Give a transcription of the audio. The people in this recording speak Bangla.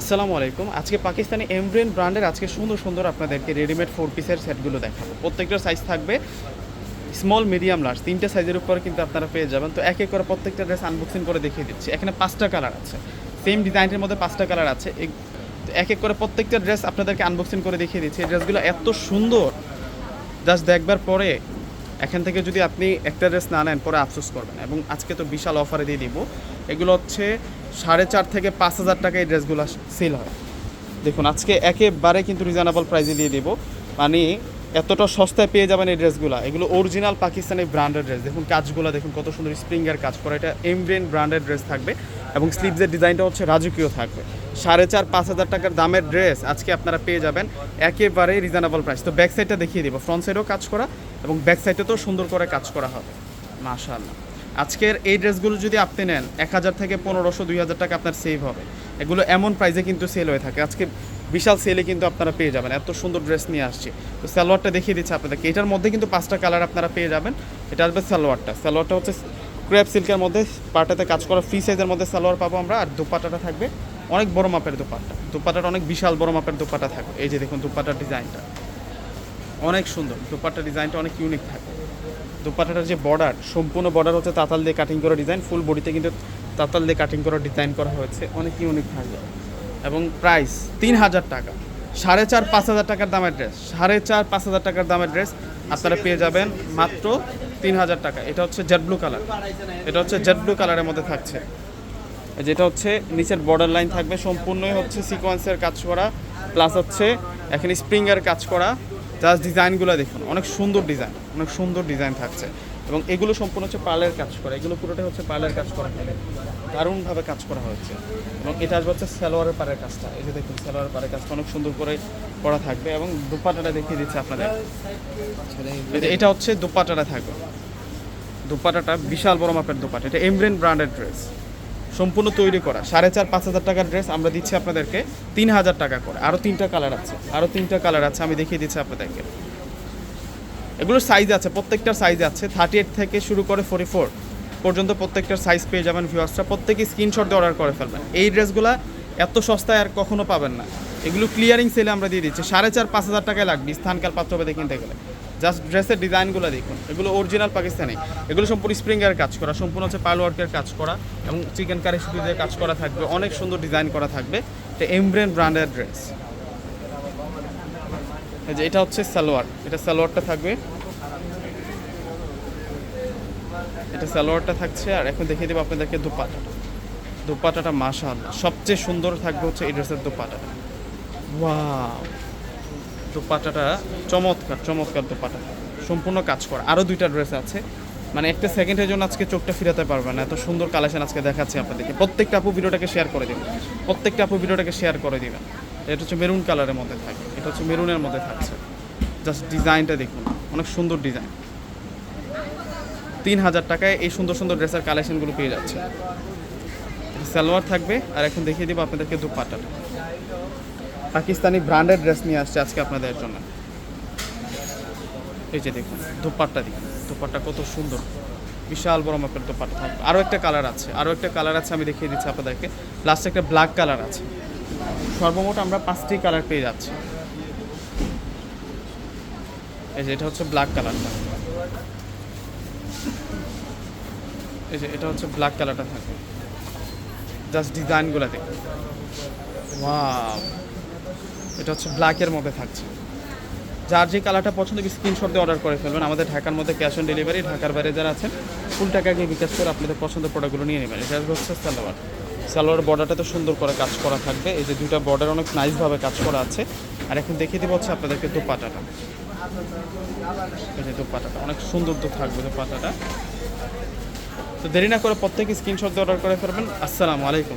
আসসালামু আলাইকুম। আজকে পাকিস্তানি এমব্রেন ব্র্যান্ডের আজকে সুন্দর সুন্দর আপনাদেরকে রেডিমেড ফোর পিসের সেটগুলো দেখাবো। প্রত্যেকটার সাইজ থাকবে স্মল মিডিয়াম লার্জ তিনটে সাইজের উপর কিন্তু আপনারা পেয়ে যাবেন। তো এক এক করে প্রত্যেকটা ড্রেস আনবক্সিং করে দেখিয়ে দিচ্ছি। এখানে পাঁচটা কালার আছে। সেম ডিজাইনের মধ্যে পাঁচটা কালার আছে। এক এক করে প্রত্যেকটা ড্রেস আপনাদেরকে আনবক্সিং করে দেখিয়ে দিচ্ছি। এই ড্রেসগুলো এত সুন্দর। জাস্ট দেখবার পরে এখান থেকে যদি আপনি একটা ড্রেস না নেন, পরে আফসোস করবেন। এবং আজকে তো বিশাল অফারে দিয়ে দিব। এগুলো হচ্ছে সাড়ে চার থেকে পাঁচ হাজার টাকা এই ড্রেসগুলো সেল হয়। দেখুন, আজকে একেবারে কিন্তু রিজনেবল প্রাইসে দিয়ে দিব। মানে এতটা সস্তায় পেয়ে যাবেন এই ড্রেসগুলো। এগুলো অরিজিনাল পাকিস্তানি ব্র্যান্ডের ড্রেস দেখুন, কাজগুলো দেখুন, কত সুন্দর স্প্রিংয়ের কাজ করা। এটা এমব্রেন ব্র্যান্ডের ড্রেস থাকবে। এবং স্লিভসের ডিজাইনটা হচ্ছে রাজকীয় থাকবে। সাড়ে চার, পাঁচ হাজার টাকার দামের ড্রেস আজকে আপনারা পেয়ে যাবেন। একেবারে রিজনেবল প্রাইস তো ব্যাক সাইডটা দেখিয়ে দিব। ফ্রন্ট সাইডেও কাজ করা এবং ব্যাক সাইডে তো সুন্দর করে কাজ করা হবে। মাশাআল্লাহ। আজকের এই ড্রেসগুলো যদি আপনি নেন, এক হাজার থেকে পনেরোশো, দুই হাজার টাকা আপনার সেভ হবে। এগুলো এমন প্রাইসে কিন্তু সেল হয়ে থাকে। আজকে বিশাল সেলে কিন্তু আপনারা পেয়ে যাবেন। এত সুন্দর ড্রেস নিয়ে আসছি। তো সালোয়ারটা দেখিয়ে দিচ্ছি আপনাদেরকে। এটার মধ্যে কিন্তু পাঁচটা কালার আপনারা পেয়ে যাবেন। এটা আসবে সালোয়ারটা। সালোয়ারটা হচ্ছে ক্র্যাপ সিল্কের মধ্যে পাটাতে কাজ করা ফ্রি সাইজের মধ্যে সালোয়ার পাবো আমরা, আর দুপাটাটা থাকবে অনেক বড় মাপের দুপাট্টা। দুপাটাটা অনেক বিশাল বড় মাপের দুপাটা থাকবে। এই যে দেখুন দুপাটার ডিজাইনটা। অনেক সুন্দর। দুপাট্টার ডিজাইনটা অনেক ইউনিক থাকে। দুপাট্টাটার যে বর্ডার সম্পূর্ণ বর্ডার হচ্ছে তাতাল দিয়ে কাটিং করা ডিজাইন ফুল বডিতে কিন্তু তাতাল দিয়ে কাটিং করা ডিজাইন করা হয়েছে। অনেক ইউনিক থাকবে। এবং প্রাইস তিন হাজার টাকা। সাড়ে চার পাঁচ হাজার টাকার দামের ড্রেস সাড়ে চার পাঁচ হাজার টাকার দামের ড্রেস আপনারা পেয়ে যাবেন মাত্র তিন হাজার টাকা। এটা হচ্ছে জেড ব্লু কালার এটা হচ্ছে জেড ব্লু কালারের মধ্যে থাকছে। যেটা হচ্ছে, নিচের বর্ডার লাইন থাকবে, সম্পূর্ণই হচ্ছে সিকোয়েন্সের কাজ করা। প্লাস হচ্ছে, এখানে স্প্রিংয়ের কাজ করা। জাস্ট ডিজাইনগুলো দেখুন, অনেক সুন্দর ডিজাইন অনেক সুন্দর ডিজাইন থাকছে। এবং এগুলো সম্পূর্ণ হচ্ছে পার্লের কাজ করা। এগুলো পুরোটাই হচ্ছে পার্লের কাজ করা দারুণভাবে কাজ করা হয়েছে। এবং এটা আসবে হচ্ছে সালোয়ারের পাড়ের কাজটা। এই যে দেখুন, সালোয়ারের পাড়ের কাজটা অনেক সুন্দর করে করা থাকবে এবং দুপাটাটা দেখিয়ে দিচ্ছে আপনাদের। এটা হচ্ছে দুপাটাটা থাকবে। দুপাটাটা বিশাল বড় মাপের দুপাটা। এটা এমব্রেন ব্র্যান্ডের ড্রেস সম্পূর্ণ তৈরি করা। সাড়ে চার, পাঁচ হাজার টাকার ড্রেস আমরা দিচ্ছি আপনাদেরকে তিন হাজার টাকা করে। আরও তিনটা কালার আছে। আরও তিনটা কালার আছে, আমি দেখিয়ে দিচ্ছি আপনাদেরকে। এগুলোর সাইজ আছে, প্রত্যেকটার সাইজ আছে। থার্টি এইট থেকে শুরু করে ফোর্টি ফোর পর্যন্ত প্রত্যেকটার সাইজ পেয়ে যাবেন ভিউয়ার্সরা প্রত্যেকে স্ক্রিনশট দিয়ে অর্ডার করে ফেলবেন। এই ড্রেসগুলো এত সস্তায় আর কখনো পাবেন না। এগুলো ক্লিয়ারিং সেলে আমরা দিয়ে দিচ্ছি। সাড়ে চার, পাঁচ হাজার টাকায় লাগবে স্থানকাল পাত্রভেদে কিনতে গেলে। জাস্ট ড্রেসের ডিজাইনগুলো দেখুন। এগুলো অরিজিনাল পাকিস্তানি। এগুলো সম্পূর্ণ স্প্রিংয়ের কাজ করা। সম্পূর্ণ হচ্ছে পার্ল ওয়ার্কের কাজ করা এবং চিকেন কারি দিয়ে কাজ করা থাকবে। অনেক সুন্দর ডিজাইন করা থাকবে। এটা এমব্রেন ব্র্যান্ডের ড্রেস যে এটা হচ্ছে সালোয়ার। এটা সালোয়ারটা থাকবে। এটা সালোয়ারটা থাকছে, আর এখন দেখিয়ে দেবো আপনাদেরকে দুপাটাটা। দুপাটাটা মাশাআল্লাহ। সবচেয়ে সুন্দর থাকবে হচ্ছে এই ড্রেসের দুপাটাটা। ওয়াও! দুপাটাটা চমৎকার চমৎকার দুপাটা। সম্পূর্ণ কাজ করা। আরও দুইটা ড্রেস আছে। মানে একটা সেকেন্ডের জন্য আজকে চোখটা ফিরাতে পারবে না। এত সুন্দর কালেকশন আজকে দেখাচ্ছি আপনাদেরকে। প্রত্যেকটা আপু ভিডিওটাকে শেয়ার করে দিবেন। প্রত্যেকটা আপু ভিডিওটাকে শেয়ার করে দিবেন। এটা হচ্ছে মেরুন কালারের মধ্যে থাকে। এটা হচ্ছে মেরুনের মধ্যে থাকছে। জাস্ট ডিজাইনটা দেখুন। অনেক সুন্দর ডিজাইন। তিন হাজার টাকায় এই সুন্দর সুন্দর ড্রেসের কালেকশনগুলো পেয়ে যাচ্ছে সালোয়ার থাকবে। আর এখন দেখিয়ে দিব আপনাদেরকে দুপাট্টাটা। পাকিস্তানি ব্র্যান্ডেড ড্রেস নিয়ে আসছে আজকে আপনাদের জন্য। এই যে দেখুন, দুপাট্টা দেখুন। দুপাট্টা কত সুন্দর। বিশাল বড় মাপের দুপাট্টা থাকবে। আরও একটা কালার আছে। আরও একটা কালার আছে, আমি দেখিয়ে দিচ্ছি আপনাদেরকে। লাস্টে একটা ব্ল্যাক কালার আছে। সর্বমোট আমরা পাঁচটি কালার পেয়ে যাচ্ছি। এই যে এটা হচ্ছে ব্ল্যাক কালারটা এই যে এটা হচ্ছে ব্ল্যাক কালারটা থাকে। জাস্ট ডিজাইনগুলো দেখুন এটা হচ্ছে ব্ল্যাকের মধ্যে থাকছে। যার যে কালারটা পছন্দ স্ক্রিনশট দিয়ে অর্ডার করে ফেলবেন। আমাদের ঢাকার মধ্যে ক্যাশ অন ডেলিভারি ঢাকার বাইরে যারা আছেন ফুল টাকা গিয়ে বিকাশ করে আপনাদের পছন্দের প্রোডাক্টগুলো নিয়ে নেবেন। এটা হচ্ছে সালোয়ার। সালোয়ার বর্ডারটা তো সুন্দর করে কাজ করা থাকবে। এই যে দুটা বর্ডার অনেক নাইসভাবে কাজ করা আছে। আর এখন দেখিয়ে দিব হচ্ছে আপনাদেরকে দুপাটাটা এই যে দুপাটাটা অনেক সুন্দর তো থাকবে দুপাটাটা তো দেরি না করে প্রত্যেকে স্ক্রিনশট অর্ডার করে ফেলবেন। আসসালামু আলাইকুম।